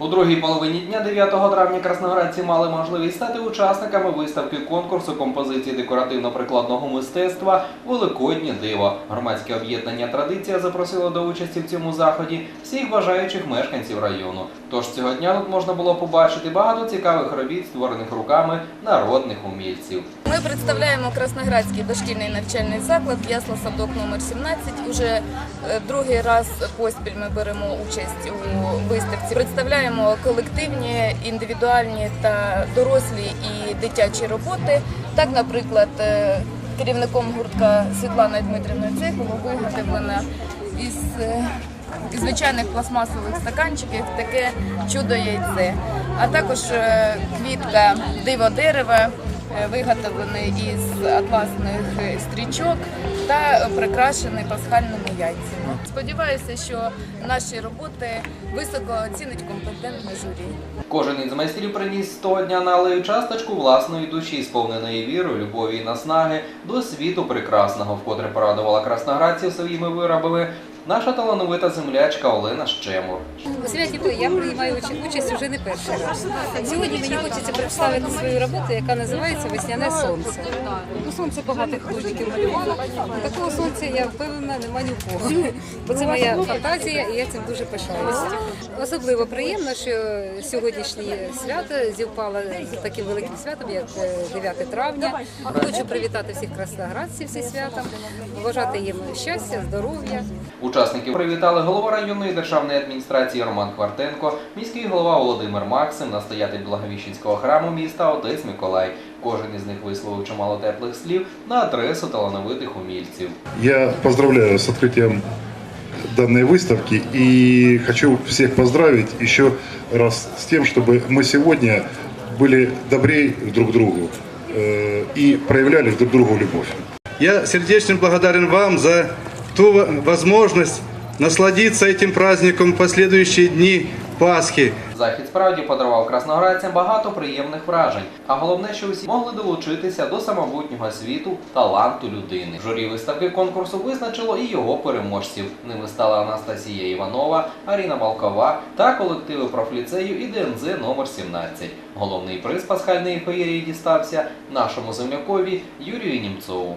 У другій половині дня 9 травня красноградці мали можливість стати учасниками виставки конкурсу композиції декоративно-прикладного мистецтва Великоднє диво. Громадське об'єднання Традиція запросило до участі в цьому заході всіх бажаючих мешканців району. Тож цього дня тут можна було побачити багато цікавих робіт, створених руками народних умільців. Ми представляємо Красноградський дошкільний навчальний заклад Ясла Садок номер 17. Уже е, другий раз поспіль ми беремо участь у виставці. Представляємо колективні, індивідуальні та дорослі і дитячі роботи. Так, наприклад, е, керівником гуртка Світланою Дмитрівною Цех було виготовлено із звичайних пластмасових стаканчиків таке чудо яйце. А також е, квітка диво дерева виготовлений із атласних е, стрічок та прикрашений пасхальними яйцями. Сподіваюся, що наші роботи високо оцінить компетентне журі. Кожен із майстрів приніс того дня на алею часточку власної душі, сповненої вірою, любові і наснаги до світу прекрасного, вкотре порадувала красноградців своїми виробами наша талановита землячка Олена Щемур. У святі я приймаю участь вже не перший раз. Сьогодні мені хочеться представити свою роботу, яка називається Весняне сонце. Ну, сонце багатих художників малювало. Такого сонця я впевнена нема ні у кого. Бо це моя фантазія, і я цим дуже пишаюся. Особливо приємно, що сьогоднішнє свято зівпало з таким великим святом, як е, 9 травня. Хочу привітати всіх красноградців зі святом, побажати їм щастя, здоров'я. Учасників привітали голова районної державної адміністрації Роман Хвартенко, міський голова Володимир Максим, настоятель Благовіщенського храму міста Отець Миколай. Кожен із них висловив чимало теплих слів на адресу талановитих умільців. Я поздравляю с открытием данной выставки и хочу всех поздравить еще раз с тем, чтобы мы сегодня были добрее друг к другу э, и проявляли друг другу любовь. Я сердечно благодарен вам за ту во- возможность насладиться этим праздником в последующие дни Пасхи. Захід справді подарував красноградцям багато приємних вражень, а головне, що усі могли долучитися до самобутнього світу таланту людини. Журі виставки конкурсу визначило і його переможців. Ними стала Анастасія Іванова, Аріна Малкова та колективи профліцею і ДНЗ номер 17. Головний приз пасхальної феєрії дістався нашому землякові Юрію Німцову.